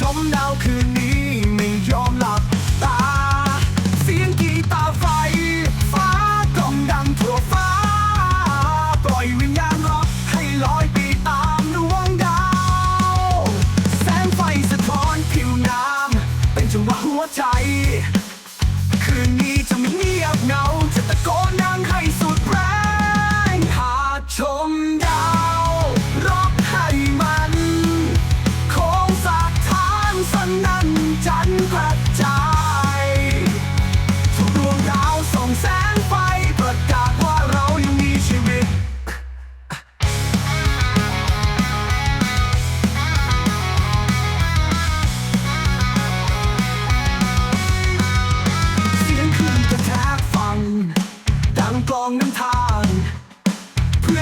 ชมดาวคืนนี้ไม่ยอมหลับตา เสียงกีตาร์ไฟ ฟ้ากล่องดังทั่วฟ้า ปล่อยวิญญาณร็อกให้ลอยไปตามดวงดาว แสงไฟสะท้อนผิวน้ำเป็นจังหวะหัวใจ คืนนี้จะไม่เงียบเหงา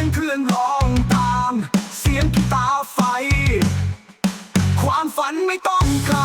เพื่อนเพื่อนร้องตาม เสียงกีตาร์ไฟ ความฝันไม่ต้องไกล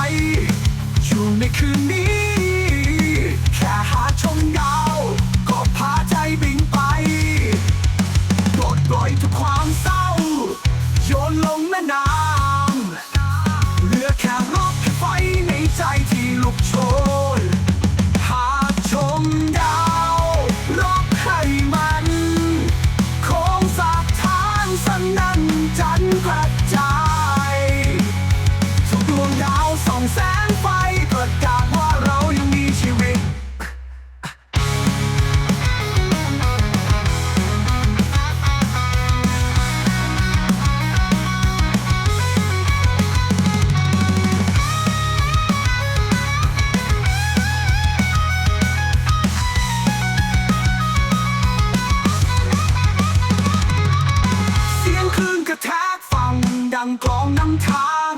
งดังกลองนำทาง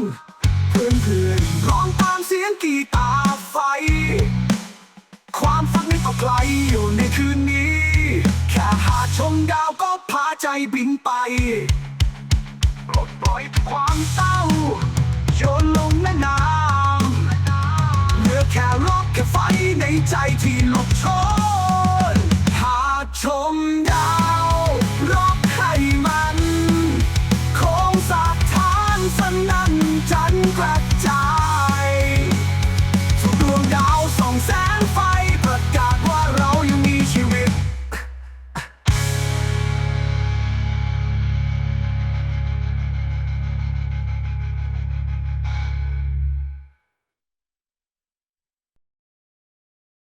เพื่อนเพื่อนร้องตามเสียงกีตาร์ไฟ ความฝันไม่ต้องไกลอยู่ในคืนนี้ แค่หาชมดาวก็พาใจบินไปปลดปล่อยความเศร้าโยนลงแม่น้ำเหลือแค่รอกแค่ไฟในใจที่หลุกโชน